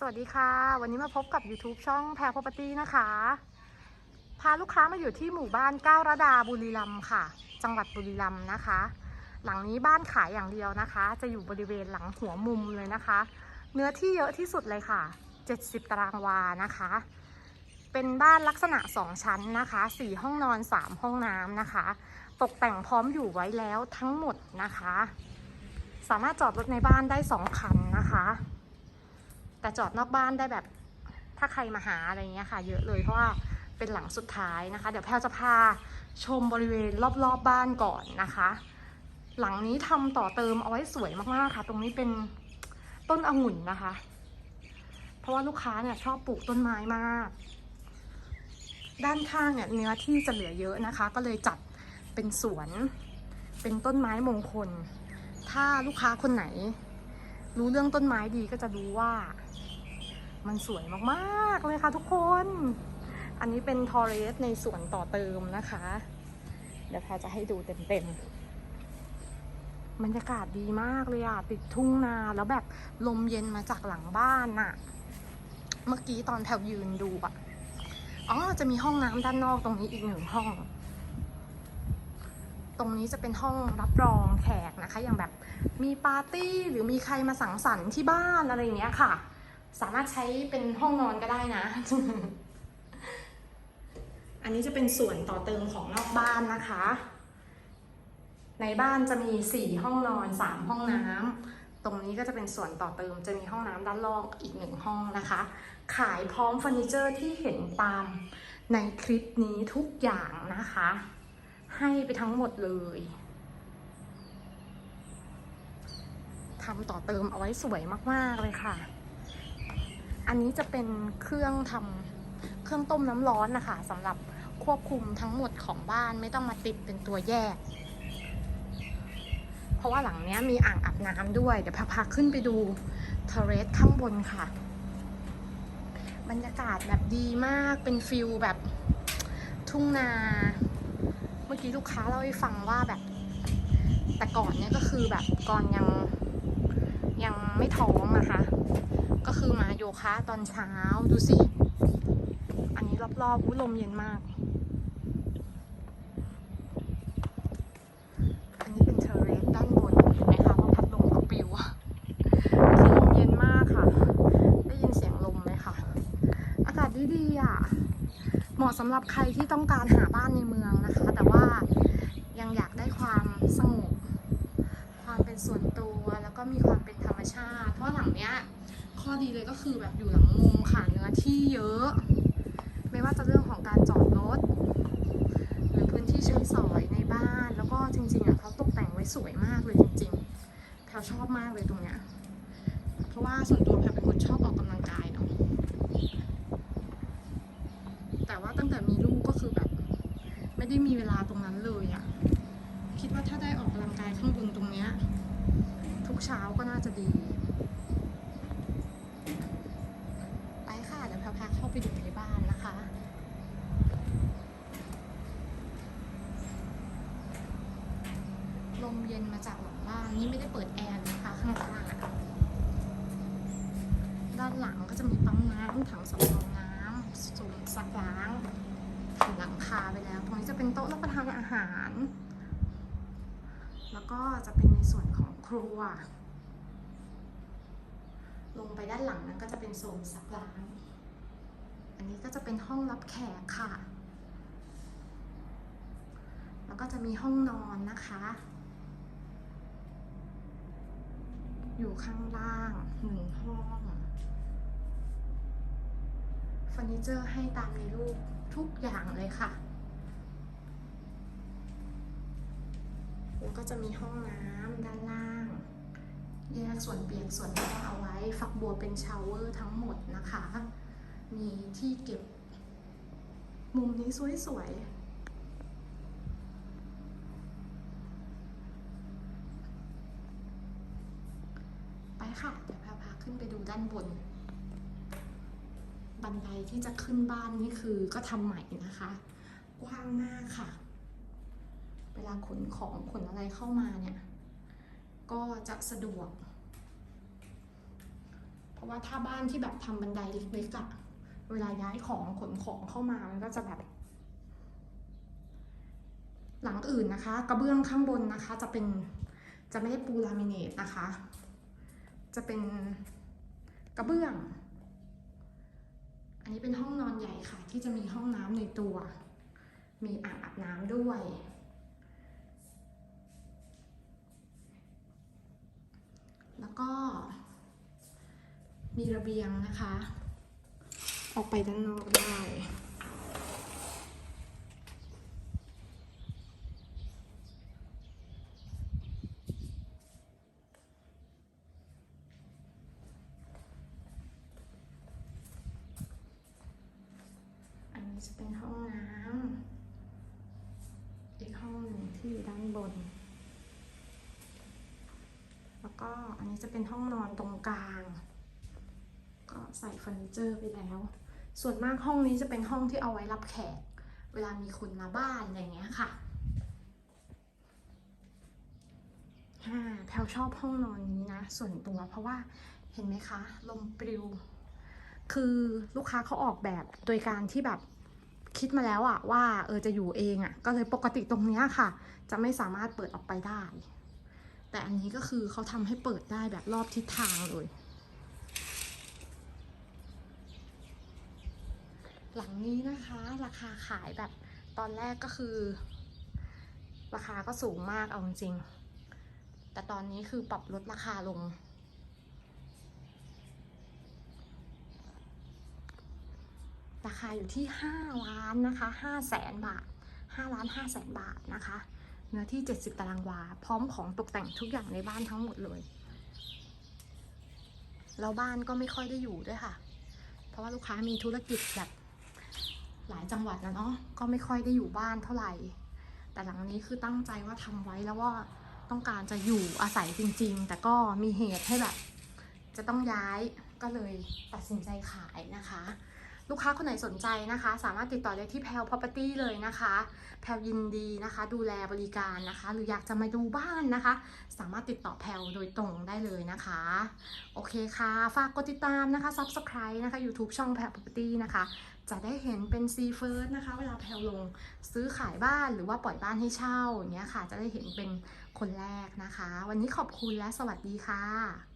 สวัสดีค่ะ วันนี้มาพบกับ YouTube ช่องแพร Property นะคะ พาลูกค้ามาอยู่ที่หมู่บ้านก้าวระดาบุรีรัมย์ค่ะ จังหวัดบุรีรัมย์นะคะ หลังนี้บ้านขายอย่างเดียวนะคะ จะอยู่บริเวณหลังหัวมุมเลยนะคะ เนื้อที่เยอะที่สุดเลยค่ะ 70 ตารางวานะคะ เป็นบ้านลักษณะ 2 ชั้นนะคะ 4 ห้องนอน 3 ห้องน้ำนะคะ ตกแต่งพร้อมอยู่ไว้แล้วทั้งหมดนะคะ สามารถจอดรถในบ้านได้2คันนะคะ แต่จอดนอกบ้านได้แบบถ้าใครมาหาอะไรเงี้ยค่ะ เยอะเลยเพราะว่าเป็นหลังสุดท้ายนะคะ เดี๋ยวแพลจะพาชมบริเวณรอบๆบบ้านก่อนนะคะ หลังนี้ทำต่อเติมเอาไว้สวยมากๆค่ะ ตรงนี้เป็นต้นองุ่นนะคะ เพราะว่าลูกค้าเนี่ยชอบปลูกต้นไม้มาก ด้านข้างเนี่ยเนื้อที่จะเหลือเยอะนะคะ ก็เลยจัดเป็นสวน เป็นต้นไม้มงคล ถ้าลูกค้าคนไหน รู้เรื่องต้นไม้ดีก็จะรู้ว่า มันสวยมากๆเลยค่ะทุกคน อันนี้เป็นทอเรสในสวนต่อเติมนะคะ เดี๋ยวแพจะให้ดูเต็มๆบรรยากาศดีมากเลยอะติดทุ่งนาแล้วแบบลมเย็นมาจากหลังบ้านน่ะเมื่อกี้ตอนแพรยืนดูอะอ๋อจะมีห้องน้ำด้านนอกตรงนี้อีกหนึ่งห้อง ตรงนี้จะเป็นห้องรับรองแขกนะคะ อย่างแบบ มีปาร์ตี้หรือมีใครมาสังสรรค์ที่บ้านอะไรอย่างเงี้ยค่ะ สามารถใช้เป็นห้องนอนก็ได้นะ อันนี้จะเป็นส่วนต่อเติมของนอกบ้านนะคะ ในบ้านจะมี4ห้องนอน3ห้องน้ำตรงนี้ก็จะเป็นส่วนต่อเติมจะมีห้องน้ำด้านล่างอีกหนึ่งห้องนะคะ ขายพร้อมเฟอร์นิเจอร์ที่เห็นตามในคลิปนี้ทุกอย่างนะคะ ให้ไปทั้งหมดเลย ทำต่อเติมเอาไว้สวยมากๆเลยค่ะ อันนี้จะเป็นเครื่องทำเครื่องต้มน้ำร้อนนะคะสำหรับควบคุมทั้งหมดของบ้านไม่ต้องมาติดเป็นตัวแยก เพราะว่าหลังเนี้ยมีอ่างอาบน้ำด้วย เดี๋ยวพาๆขึ้นไปดูเทเรสข้างบนค่ะ บรรยากาศแบบดีมากเป็นฟิลแบบทุ่งนา เมื่อกี้ลูกค้าเล่าให้ฟังว่าแบบแต่ก่อนเนี่ยก็คือแบบก่อนยัง ไม่ท้องนะคะ ก็คือมาโยคะตอนเช้าดูสิ อันนี้รอบๆอุ้ลมเย็นมาก อันนี้เป็นเทอร์เรสด้านบนเห็นไหมคะว่าพัดลมเขาปิวอะคือลมเย็นมากค่ะ ได้ยินเสียงลมไหมคะอากาศดีๆอะเหมาะสำหรับใครที่ต้องการหาบ้านในเมืองนะคะ แต่ว่ายังอยากได้ความสงบความเป็นส่วนตัวแล้วก็มีความ มชาติ เพราะหลังเนี้ยข้อดีเลยก็คือแบบอยู่หลังมุมค่ะเนื้อที่เยอะ ไม่ว่าจะเรื่องของการจอดรถหรือพื้นที่ใช้สอยในบ้าน แล้วก็จริงๆอะเขาตกแต่งไว้สวยมากเลยจริงๆแพลชอบมากเลยตรงเนี้ยเพราะว่าส่วนตัวแพลเป็นคนชอบออกกำลังกายเนาะ แต่ว่าตั้งแต่มีลูกก็คือแบบ ไม่ได้มีเวลาตรงนั้นเลยอะคิดว่าถ้าได้ออกกำลังกายข้างบนตรงเนี้ย ทุกเช้าจะดี ไปค่ะเดี๋ยวแพรพาเข้าไปดูในบ้านนะคะลมเย็นมาจากหลังบ้านนี่ไม่ได้เปิดแอร์นะคะข้างล่างด้านหลังก็จะมีปั๊มน้ำถังสำรองน้ำสูงซักล้างถึงหลังคาไปแล้ว ตรงนี้จะเป็นโต๊ะรับประทานอาหาร แล้วก็จะเป็นในส่วนของครัว ลงไปด้านหลังนั้นก็จะเป็นโซนซักล้าง อันนี้ก็จะเป็นห้องรับแขกค่ะ แล้วก็จะมีห้องนอนนะคะ อยู่ข้างล่างหนึ่งห้องเฟอร์นิเจอร์ให้ตามในรูปทุกอย่างเลยค่ะแล้วก็จะมีห้องน้ำด้านล่าง แยกส่วนเปียกส่วนแห้งเอาไว้ ฝักบัวเป็นชาวเวอร์ทั้งหมดนะคะ มีที่เก็บ มุมนี้สวยๆไปค่ะ เดี๋ยวพาพาขึ้นไปดูด้านบน บันไดที่จะขึ้นบ้านนี่คือก็ทำใหม่นะคะ กว้างมากค่ะ เวลาขนของขนอะไรเข้ามาเนี่ย ก็จะสะดวก เพราะว่าถ้าบ้านที่แบบทำบันไดเล็กๆอะเวลาย้ายของขนของเข้ามามันก็จะแบบ หลังอื่นนะคะ กระเบื้องข้างบนนะคะ จะเป็นจะไม่ได้ปูลามิเนตนะคะ จะเป็นกระเบื้อง อันนี้เป็นห้องนอนใหญ่ค่ะ ที่จะมีห้องน้ำในตัว มีอ่างอาบน้ำด้วย แล้ว ก็มีระเบียงนะคะ ออกไปด้านนอกได้ อันนี้จะเป็นห้องน้ำอีกห้องหนึ่งที่อยู่ด้านบน ก็อันนี้จะเป็นห้องนอนตรงกลาง ก็ใส่เฟอร์นิเจอร์ไปแล้ว ส่วนมากห้องนี้จะเป็นห้องที่เอาไว้รับแขก เวลามีคนมาบ้านอะไรอย่างเงี้ยค่ะฮ่าแพลชอบห้องนอนนี้นะ ส่วนตัวเพราะว่าเห็นไหมคะ ลมปลิว คือลูกค้าเขาออกแบบโดยการที่แบบคิดมาแล้วอะว่าเออจะอยู่เองอะก็เลยปกติตรงเนี้ยค่ะ จะไม่สามารถเปิดออกไปได้ แต่อันนี้ก็คือเขาทำให้เปิดได้แบบรอบทิศทางเลย หลังนี้นะคะราคาขายแบบตอนแรกก็คือ ราคาก็สูงมากเอาจริง แต่ตอนนี้คือปรับลดราคาลง ราคาอยู่ที่ 5 ล้านนะคะ5แสนบาท5ล้าน5แสนบาทนะคะ เนื้อที่ 70 ตารางวา พร้อมของตกแต่งทุกอย่างในบ้านทั้งหมดเลยแล้วบ้านก็ไม่ค่อยได้อยู่ด้วยค่ะ เพราะว่าลูกค้ามีธุรกิจแบบหลายจังหวัดนะเนาะก็ไม่ค่อยได้อยู่บ้านเท่าไหร่ แต่หลังนี้คือตั้งใจว่าทำไว้แล้วว่าต้องการจะอยู่อาศัยจริง ๆ แต่ก็มีเหตุให้แบบ จะต้องย้ายก็เลยตัดสินใจขายนะคะ ลูกค้าคนไหนสนใจนะคะ สามารถติดต่อได้ที่แพล property เลยนะคะ แพลยินดีนะคะ ดูแลบริการนะคะ หรืออยากจะมาดูบ้านนะคะ สามารถติดต่อแพลโดยตรงได้เลยนะคะ โอเคค่ะ ฝากกดติดตามนะคะ subscribe นะคะ YouTube ช่องแพล property นะคะ จะได้เห็นเป็น C first นะคะ เวลาแพลลงซื้อขายบ้านหรือว่าปล่อยบ้านให้เช่าอย่างเงี้ยค่ะ จะได้เห็นเป็นคนแรกนะคะ วันนี้ขอบคุณและสวัสดีค่ะ